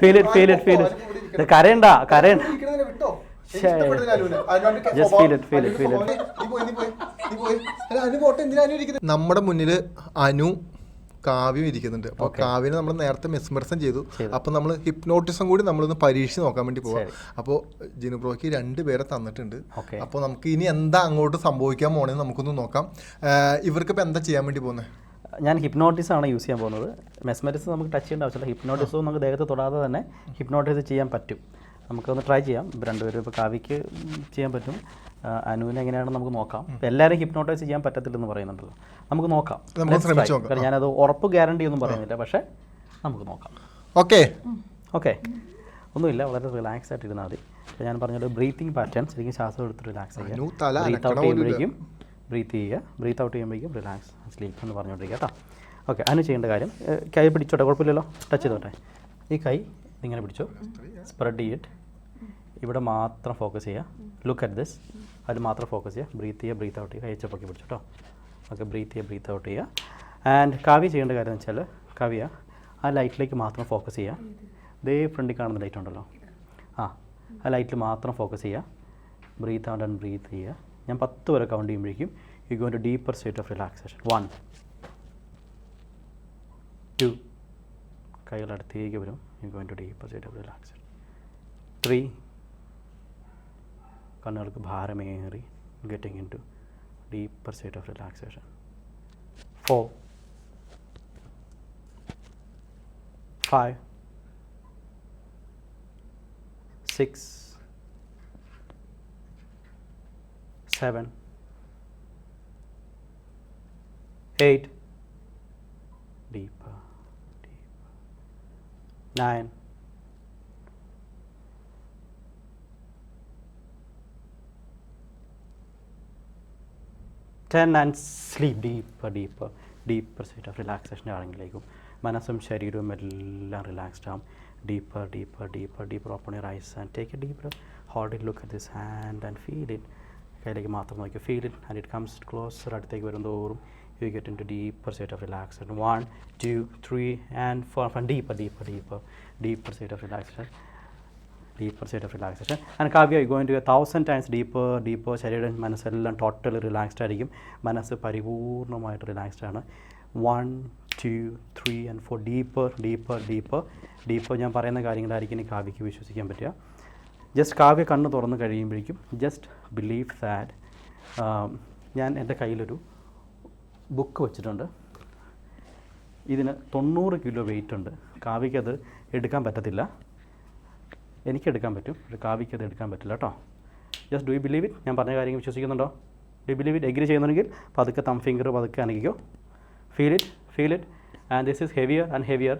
Feel it feel it feel it കരയണ്ട കരയണ്ട. വിട്ടോ? ശ്ശേ. Just feel it, feel it, feel it. നമ്മുടെ മുന്നിൽ അനു കാവ്യം ഇരിക്കുന്നുണ്ട്. അപ്പോൾ കാവ്യനെ നമ്മൾ നേരത്തെ മെസ്മർസം ചെയ്തു. അപ്പോൾ നമ്മൾ ഹിപ്നോട്ടിസം കൂടി നമ്മളൊന്ന് പരീക്ഷിച്ച് നോക്കാൻ വേണ്ടി പോവാം. അപ്പോൾ ജിനു ബ്രോയ്ക്ക് രണ്ട് പേരെ തന്നിട്ടുണ്ട്. അപ്പൊ അപ്പോൾ നമുക്ക് ഇനി എന്താ അങ്ങോട്ട് സംഭവിക്കാൻ പോണെന്ന് നമുക്കൊന്ന് നോക്കാം. ഇവർക്ക് ഇപ്പൊ എന്താ ചെയ്യാൻ വേണ്ടി പോകുന്നത് ഞാൻ ഹിപ്നോട്ടിസ് ആണ് യൂസ് ചെയ്യാൻ പോകുന്നത്. മെസ്മെറ്റിസ് നമുക്ക് ടച്ച് ചെയ്യേണ്ട ആവശ്യമില്ല. ഹിപ്നോട്ടിസും നമുക്ക് ദേഹത്ത് തൊടാതെ തന്നെ ഹിപ്നോട്ടിസ് ചെയ്യാൻ പറ്റും. നമുക്കൊന്ന് ട്രൈ ചെയ്യാം. രണ്ടുപേരും ഇപ്പോൾ കാവ്യക്ക് ചെയ്യാൻ പറ്റും. അനുവിനെ എങ്ങനെയാണെന്ന് നമുക്ക് നോക്കാം. എല്ലാവരും ഹിപ്നോട്ടൈസ് ചെയ്യാൻ പറ്റത്തില്ലെന്ന് പറയുന്നുണ്ടല്ലോ. നമുക്ക് നോക്കാം. ഞാനത് ഉറപ്പ് ഗ്യാരണ്ടി ഒന്നും പറയുന്നില്ല. പക്ഷേ നമുക്ക് നോക്കാം. ഓക്കെ ഓക്കെ ഒന്നുമില്ല. വളരെ റിലാക്സ് ആയിട്ട് ഇരുന്നാൽ മതി. ഞാൻ പറഞ്ഞത് ബ്രീത്തിങ് പാറ്റേൺ ശരിക്കും ശ്വാസം എടുത്ത് റിലാക്സ് ചെയ്യാം ബ്രീത്ത് ഔട്ട് തല ബ്രീത്ത് ചെയ്യുക ബ്രീത്ത് ഔട്ട് ചെയ്യുമ്പോഴേക്കും റിലാക്സ് സ്ലീപ്പ് എന്ന് പറഞ്ഞുകൊണ്ടിരിക്കുക കേട്ടോ. ഓക്കെ അതിന് ചെയ്യേണ്ട കാര്യം കൈ പിടിച്ചോട്ടെ കുഴപ്പമില്ലല്ലോ? ടച്ച് ചെയ്തോട്ടെ. ഈ കൈ ഇങ്ങനെ പിടിച്ചോ സ്പ്രെഡ് ചെയ്തിട്ട് ഇവിടെ മാത്രം ഫോക്കസ് ചെയ്യുക. ലുക്ക് അറ്റ് ദിസ് അതിൽ മാത്രം ഫോക്കസ് ചെയ്യുക. ബ്രീത്ത് ചെയ്യുക ബ്രീത്ത് ഔട്ട് ചെയ്യുക. കൈച്ചപ്പൊക്കെ പിടിച്ചു കേട്ടോ ഓക്കെ ബ്രീത്ത് ചെയ്യുക ബ്രീത്ത് ഔട്ട് ചെയ്യുക. ആൻഡ് കാവ്യ ചെയ്യേണ്ട കാര്യം എന്ന് വെച്ചാൽ കവിയ ആ ലൈറ്റിലേക്ക് മാത്രം ഫോക്കസ് ചെയ്യുക. ദേ ഫ്രണ്ടിൽ കാണുന്ന ലൈറ്റ് ഉണ്ടല്ലോ. ആ ആ ലൈറ്റിൽ മാത്രം ഫോക്കസ് ചെയ്യുക. ബ്രീത്ത് ഔട്ട് ആൻഡ് ബ്രീത്ത് ചെയ്യുക. ഞാൻ പത്ത് വരെ കൗണ്ട് ചെയ്യുമ്പോഴേക്കും you going to deeper state of relaxation one two കൈകൾ അടുത്തേക്ക് വരും. You going to deeper state of relaxation three കണ്ണുകൾക്ക് ഭാരമേറി getting into deeper state of relaxation four five six seven, eight, deeper, deeper, nine, ten and sleep deeper, deeper, deeper state of relaxation ആണെങ്കിലേക്കും. മനസ്സും ശരീരവും എല്ലാം relaxed ആവും. Deeper deeper deeper deeper open your eyes and take a deeper hold it look at this hand and feel it കയ്യിലേക്ക് മാത്രം നോക്കി. Feel it and it comes closer അടുത്തേക്ക് വരും തോറും you get into deeper state of relaxation one two three and four five deeper deeper deeper deeper state of relaxation deeper state of relaxation and Kavya going two thousand times deeper deeper ശരീരം മനസ്സെല്ലാം totally relaxed ആയിരിക്കും. മനസ്സ് പരിപൂർണമായിട്ട് relaxed ആണ്. One two three and four deeper deeper deeper deeper ഞാൻ പറയുന്ന കാര്യങ്ങളായിരിക്കും കാവ്യക്ക് വിശ്വസിക്കാൻ പറ്റുക. ജസ്റ്റ് കാവ്യ കണ്ണ് തുറന്ന് കഴിയുമ്പോഴേക്കും ജസ്റ്റ് ബിലീവ് ദാറ്റ് ഞാൻ എന്റെ കയ്യിലൊരു ബുക്ക് വെച്ചിട്ടുണ്ട്. ഇതിന് തൊണ്ണൂറ് കിലോ വെയിറ്റ് ഉണ്ട്. കാവ്യയ്ക്ക് അത് എടുക്കാൻ പറ്റത്തില്ല. എനിക്ക് എടുക്കാൻ പറ്റും പക്ഷേ കാവ്യയ്ക്ക് അത് എടുക്കാൻ പറ്റില്ല കേട്ടോ. Just do you believe it ഞാൻ പറഞ്ഞ കാര്യങ്ങൾ വിശ്വസിക്കുന്നുണ്ടോ? Do you believe it agree ചെയ്യുന്നുണ്ടെങ്കിൽ പതുക്കെ തം ഫിംഗർ പതുക്കെ അനക്കിക്കോ feel it feel it and this is heavier and heavier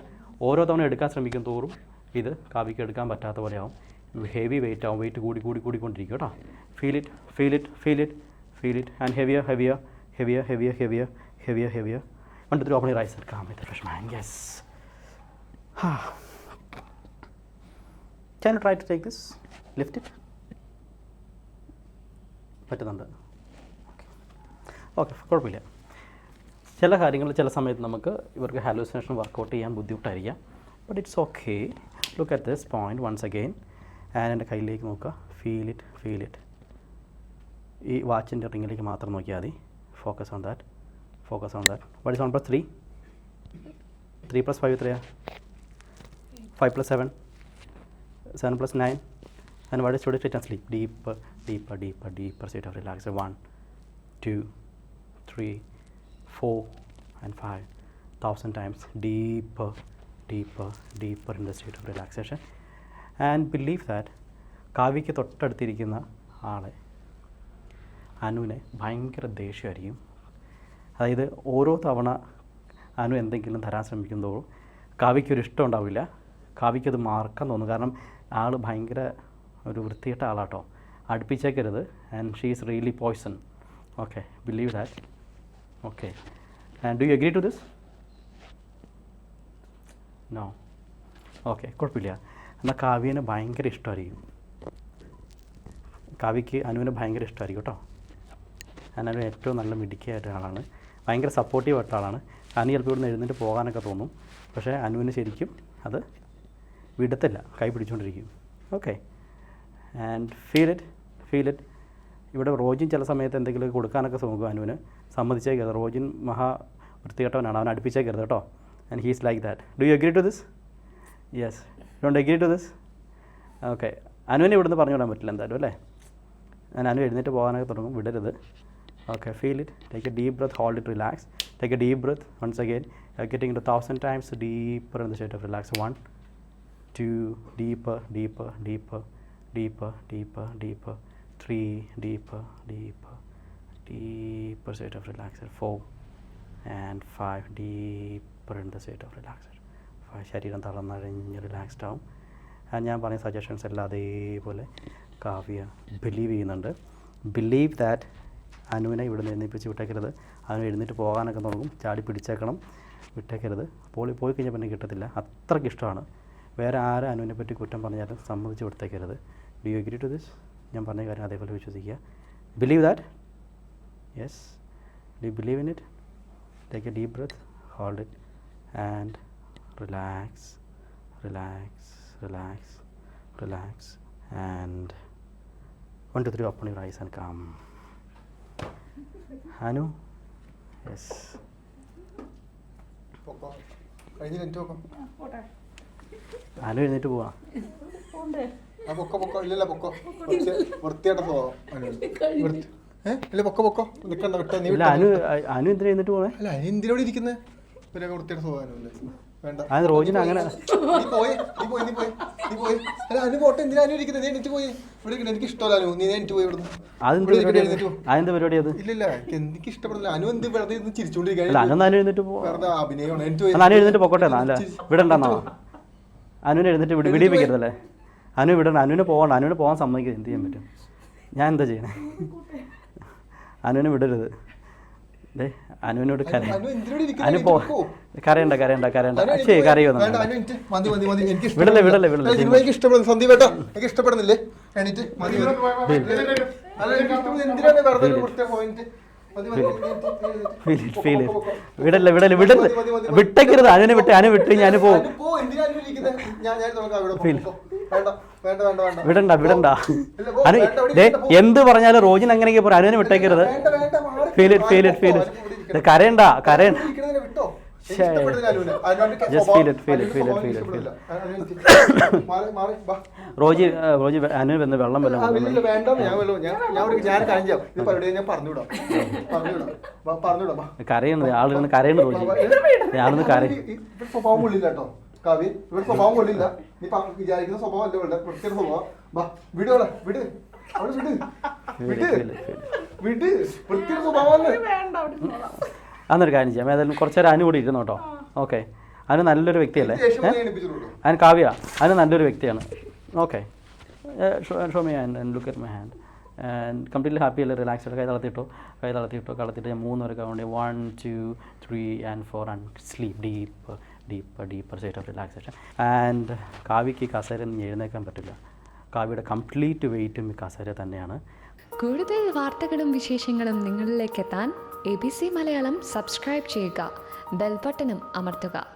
ഓരോ തവണ എടുക്കാൻ ശ്രമിക്കും തോറും ഇത് കാവ്യയ്ക്ക് എടുക്കാൻ പറ്റാത്ത പോലെയാവും. ഹെവി വെയിറ്റ് ആവും വെയിറ്റ് കൂടി കൂടി കൂടിക്കൊണ്ടിരിക്കും കേട്ടോ. Feel it feel it feel it feel it and heavier heavier heavier heavier heavier heavier heavier one two open raise എടുക്കാൻ with fresh man yes can try to take this lift it പറ്റുന്നുണ്ട്. Okay കുഴപ്പമില്ല. ചില കാര്യങ്ങൾ ചില സമയത്ത് നമുക്ക് ഇവർക്ക് hallucination workout ചെയ്യാൻ ബുദ്ധിമുട്ടായിരിക്കാം. But it's okay look at this point once again and എന്റെ കയ്യിലേക്ക് നോക്കുക. ഫീൽ ഇറ്റ് ഫീൽ ഇറ്റ് ഈ വാച്ചിന്റെ റിങ്ങിലേക്ക് മാത്രം നോക്കിയാൽ മതി. Focus on that focus on that what is one plus three three plus five എത്രയാ? Five plus seven seven plus nine and what is today state and sleep deep deep deep deeper state of relax one two three four and five thousand times deep deep deeper in the state of relaxation. And believe that കാവ്യയ്ക്ക് തൊട്ടടുത്തിരിക്കുന്ന ആളെ അനുവിനെ ഭയങ്കര ദേഷ്യമായിരിക്കും. അതായത് ഓരോ തവണ അനു എന്തെങ്കിലും തരാൻ ശ്രമിക്കുമ്പോൾ കാവ്യയ്ക്കൊരു ഇഷ്ടം ഉണ്ടാവില്ല. കാവ്യയ്ക്കത് മാർക്കാൻ തോന്നും. കാരണം ആൾ ഭയങ്കര ഒരു വൃത്തികെട്ട ആളാട്ടോ. അടുപ്പിച്ചേക്കരുത്. And she is really poison okay believe that okay and do you agree to this no okay കുഴപ്പമില്ല. എന്നാൽ കാവ്യന് ഭയങ്കര ഇഷ്ടമായിരിക്കും കാവ്യക്ക് അനുവിന് ഭയങ്കര ഇഷ്ടമായിരിക്കും കേട്ടോ. അനു ഏറ്റവും നല്ല മിടുക്കിയായിട്ട് ആളാണ് ഭയങ്കര സപ്പോർട്ടീവ് ആയിട്ട ആളാണ്. അനു ചിലപ്പോൾ ഇവിടുന്ന് എഴുന്നേറ്റ് പോകാനൊക്കെ തോന്നും. പക്ഷേ അനുവിന് ശരിക്കും അത് വിടത്തില്ല. കൈ പിടിച്ചുകൊണ്ടിരിക്കും okay and feel it feel it ഇവിടെ റോജിൻ ചില സമയത്ത് എന്തെങ്കിലും കൊടുക്കാനൊക്കെ നോക്കും അനുവിന്. സമ്മതിച്ചേക്കരുത് റോജിൻ മഹാ വൃത്തികെട്ടവനാണ്. അവൻ അടുപ്പിച്ചേക്കരുത് കേട്ടോ. And he's like that do you agree to this yes don't agree to this okay അനുവിനെ ഇവിടുന്ന് പറഞ്ഞു വിടാൻ പറ്റില്ല എന്തായാലും അല്ലേ? ഞാൻ അനു എഴുന്നേറ്റ് പോകാനൊക്കെ തുടങ്ങും. വിടരുത്. Okay feel it take a deep breath hold it relax take a deep breath once again getting two thousand times deeper in the state of relax one two deeper deeper deeper deeper deeper deeper three deeper deeper deeper state of relaxation four and five deeper in the state of relaxation five ശരീരം തളർന്നഴിഞ്ഞ് relaxed ആവും. ഞാൻ പറഞ്ഞ suggestions എല്ലാം അതേപോലെ Kavya believe ചെയ്യുന്നുണ്ട്. Believe that അനുവിനെ ഇവിടെ നിന്ന് എഴുന്നേപ്പിച്ച് വിട്ടേക്കരുത്. അനു എഴുന്നേറ്റ് പോകാനൊക്കെ തുടങ്ങും ചാടി പിടിച്ചേക്കണം. വിട്ടേക്കരുത്. അപ്പോൾ പോയി കഴിഞ്ഞാൽ പിന്നെ കിട്ടത്തില്ല. അത്രയ്ക്ക് ഇഷ്ടമാണ്. വേറെ ആരും അനുവിനെ പറ്റി കുറ്റം പറഞ്ഞാലും സമ്മതിച്ച് കൊടുത്തേക്കരുത് do you agree to this ഞാൻ പറഞ്ഞ കാര്യം അതേപോലെ വിശ്വസിക്കുക. Believe that yes do believe in it take a deep breath hold it it, and relax, relax, relax, relax, and one, two, three, open your eyes and come. Anu? Yes. പൊക്കോ. കഴിഞ്ഞ് minute പൊക്കോ. അനു എഴുന്നേറ്റ് പോവാ. പൊക്കോ പൊക്കോ. ഇല്ലല്ല പൊക്കോ. കുറച്ച് വൃത്തിയായിട്ട് പോവാം ഇല്ല പൊക്കോ പൊക്കോ. നിൽക്കണ്ട വിട്ടോ. നീ അനു. അനു എന്തിനാ എഴുന്നേറ്റ് പോണേ? അല്ല അതിന് എന്തിനോട് ഇരിക്കുന്നത് ഇവരൊക്കെ വൃത്തിയായിട്ട് പോകാനല്ലേ റോജിന് അങ്ങനെ നീ പോയി നീ പോയി നീ പോയി നീ പോയി. അല്ല അനു പോട്ടെ എന്തിനാ അനു ഇരിക്കുന്നത് നീ പോയി. ഇവിടെ എനിക്ക് അതെന്ത് പരിപാടി അത്? ഇഷ്ടപ്പെടുന്നില്ല അനു എന്ത് വെറുതെ ഇരുന്ന് ചിരിച്ചോണ്ടിരിക്കാൻ അനു പൊക്കോട്ടെ അനുവിനെ എഴുന്നേറ്റ് വിടി വിടിപ്പിക്കരുതല്ലേ അനു വിടണ്ട അനുവിന് പോകണം അനുവിന് പോകാൻ സമ്മതിക്കരുത്. എന്ത് ചെയ്യാൻ പറ്റും? ഞാൻ എന്താ ചെയ്യണേ? അനുവിനെ വിടരുത്. അനുവിനോട് കര അനു പോ കരയണ്ട കരയണ്ട കരയണ്ട. അച്ഛേ. കരയോ വിടല്ലേ, വിടല്ലേ, വിടല്ലേ. എനിക്ക് ഇഷ്ടപ്പെടുന്നു സന്ദീപ് ഏട്ടാ. എനിക്ക് ഇഷ്ടപ്പെടുന്നില്ലേ? എണീറ്റ് മതി എന്തിനാണ് വെറുതെ പോയിന്റ് ഇറ്റ് വിടല്ലേ വിടല്ലേ വിട്ടേക്കരുത്. അനുവിനെ വിട്ട് അനു വിട്ട് ഞാൻ പോകും വിടണ്ട വിടണ്ട. അനു ദേ എന്ത് പറഞ്ഞാലും റോജിന് അങ്ങനെയൊക്കെ പറയും. അനുവിനെ വിട്ടേക്കരുത്. വേണ്ട, വേണ്ട, മാറി. Feel it feel it feel it കരയണ്ട കരയണ്ട. റോജി റോജി അനു വന്ന് വെള്ളം വല്ലോ കാര്യം കരയുന്നത് ആളിരുന്ന് കരയുന്നു റോജി. ആളിന്ന് കര ഈ- ഈ- ഇവിടെ സ്വഭാവം കൊള്ളില്ല. നീ വിചാരിക്കുന്ന സ്വഭാവം അല്ല ഇവിടെ സ്വഭാവം. വാ വിട്. അവളെ വിട്. വിട്. വിട്. വൃത്തിയുടെ അന്നൊരു കാര്യം ചെയ്യാം. ഏതായാലും കുറച്ച് നേരം അനു കൂടി ഇരുന്നു കേട്ടോ. ഓക്കെ. അനു നല്ലൊരു വ്യക്തിയല്ലേ? അതിന് അനു കാവ്യ അനു നല്ലൊരു വ്യക്തിയാണ്. Okay. Show my hand and look at my hand and completely happy അല്ലേ? റിലാക്സ്ഡ് കൈ തളർത്തിട്ടോ കൈ തളർത്തിട്ടോ കളത്തിട്ട് ഞാൻ മൂന്ന് വരെ count one two three and four and sleep deep deep deeper state of relaxation and കാവ്യക്ക് കസേരൊന്നും കസേരയിൽ നിന്ന് എഴുന്നേക്കാൻ പറ്റില്ല. കാവ്യയുടെ കംപ്ലീറ്റ് വെയിറ്റും കസേര തന്നെയാണ്. കൂടുതൽ വാർത്തകളും വിശേഷങ്ങളും നിങ്ങളിലേക്ക് എത്താൻ A B C Malayalam subscribe ചെയ്യുക. ബെൽബട്ടനും അമർത്തുക.